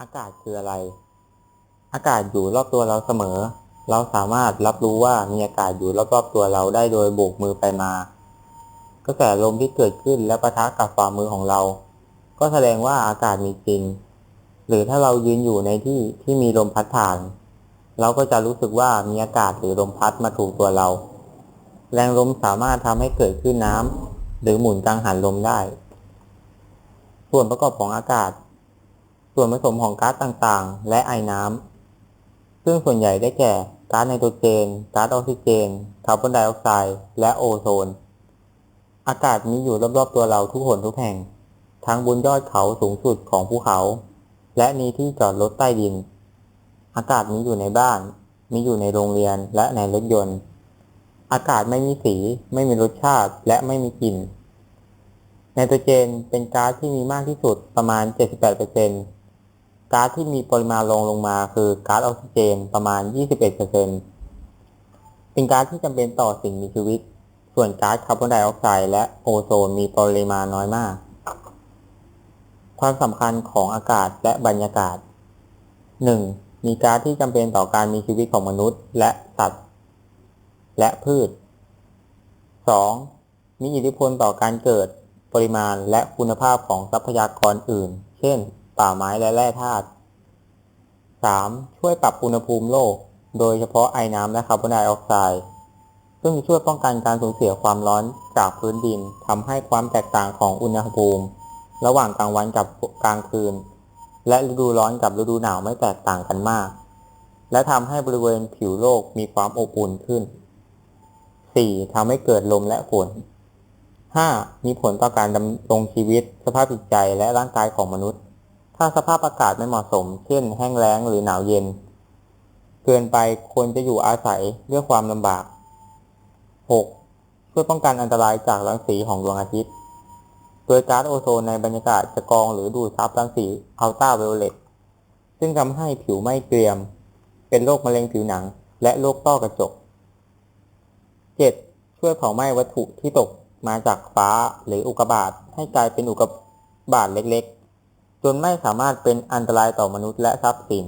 อากาศคืออะไร อากาศอยู่รอบตัวเราเสมอ เราสามารถรับรู้ว่ามีอากาศอยู่รอบๆตัวเราได้โดยโบกมือไปมา กระแสลมที่เกิดขึ้นและปะทะกับฝ่ามือของเรา ก็แสดงว่าอากาศมีจริง หรือถ้าเรายืนอยู่ในที่ที่มีลมพัดผ่าน เราก็จะรู้สึกว่ามีอากาศหรือลมพัดมาถูกตัวเรา แรงลมสามารถทำให้เกิดขึ้นน้ำหรือหมุนกังหันลมได้ ส่วนประกอบของอากาศ ส่วนผสมของก๊าซต่างๆ และไอน้ำ ซึ่งส่วนใหญ่ได้แก่ก๊าซไนโตรเจน ก๊าซออกซิเจน คาร์บอนไดออกไซด์ และโอโซน อากาศมีอยู่รอบๆตัวเราทุกหนทุกแห่ง ทั้งบนยอดเขาสูงสุดของภูเขา และในที่จอดรถใต้ดิน อากาศมีอยู่ในบ้าน มีอยู่ในโรงเรียนและในรถยนต์ อากาศไม่มีสี ไม่มีรสชาติและไม่มีกลิ่นไนโตรเจนเป็นก๊าซที่มีมากที่สุดประมาณ 78% ก๊าซที่มีปริมาณรองลงมาคือก๊าซออกซิเจนประมาณ 21%เป็นก๊าซที่จำเป็นต่อสิ่งมีชีวิต ส่วนก๊าซคาร์บอนไดออกไซด์และโอโซนมีปริมาณน้อยมาก ความสำคัญของอากาศและบรรยากาศ 1. มีก๊าซที่จำเป็นต่อการมีชีวิตของมนุษย์ และสัตว์ และพืช 2. มีอิทธิพลต่อการเกิดปริมาณและคุณภาพของทรัพยากรอื่น เช่น ป่าไม้และแร่ธาตุ 3. ช่วยปรับอุณหภูมิโลก โดยเฉพาะไอน้ำและคาร์บอนไดออกไซด์ ซึ่งช่วยป้องกันการสูญเสียความร้อนจากพื้นดินทำให้ความแตกต่างของอุณหภูมิ ระหว่างกลางวันกับกลางคืน และฤดูร้อนกับฤดูหนาวไม่แตกต่างกันมาก และทำให้บริเวณผิวโลกมีความอบอุ่นขึ้น 4. ทำให้เกิดลมและฝน 5. มีผลต่อการดำรงชีวิต สภาพจิตใจและร่างกายของมนุษย์ ถ้าสภาพอากาศไม่เหมาะสม เช่น แห้งแล้งหรือหนาวเย็น เกินไปคนจะอยู่อาศัยด้วยความลำบาก 6. ช่วยป้องกันอันตรายจากรังสีของดวงอาทิตย์ โดยก๊าซโอโซนในบรรยากาศจะกรองหรือดูดซับรังสีอัลตราไวโอเลตซึ่งทำให้ผิวไม่เกรียม เป็นโรคมะเร็งผิวหนัง และโรคต้อกระจก 7. ช่วยเผาไหม้วัตถุที่ตกมาจากฟ้าหรืออุกกาบาตให้กลายเป็นอุกกาบาตเล็กๆ จนไม่สามารถเป็นอันตรายต่อมนุษย์และทรัพย์สิน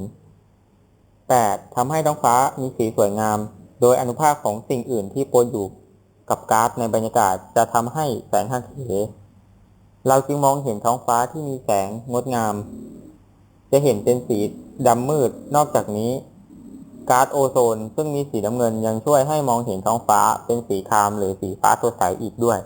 8. ทำให้ท้องฟ้ามีสีสวยงาม โดยอนุภาคของสิ่งอื่นที่ปนอยู่กับก๊าซในบรรยากาศจะทำให้แสงหักเหเราจึงมองเห็นท้องฟ้าที่มีแสงงดงาม จะเห็นเป็นสีดำมืด นอกจากนี้ก๊าซโอโซน ซึ่งมีสีน้ำเงินยังช่วยให้มองเห็นท้องฟ้าเป็นสีครามหรือสีฟ้าสดใสอีกด้วย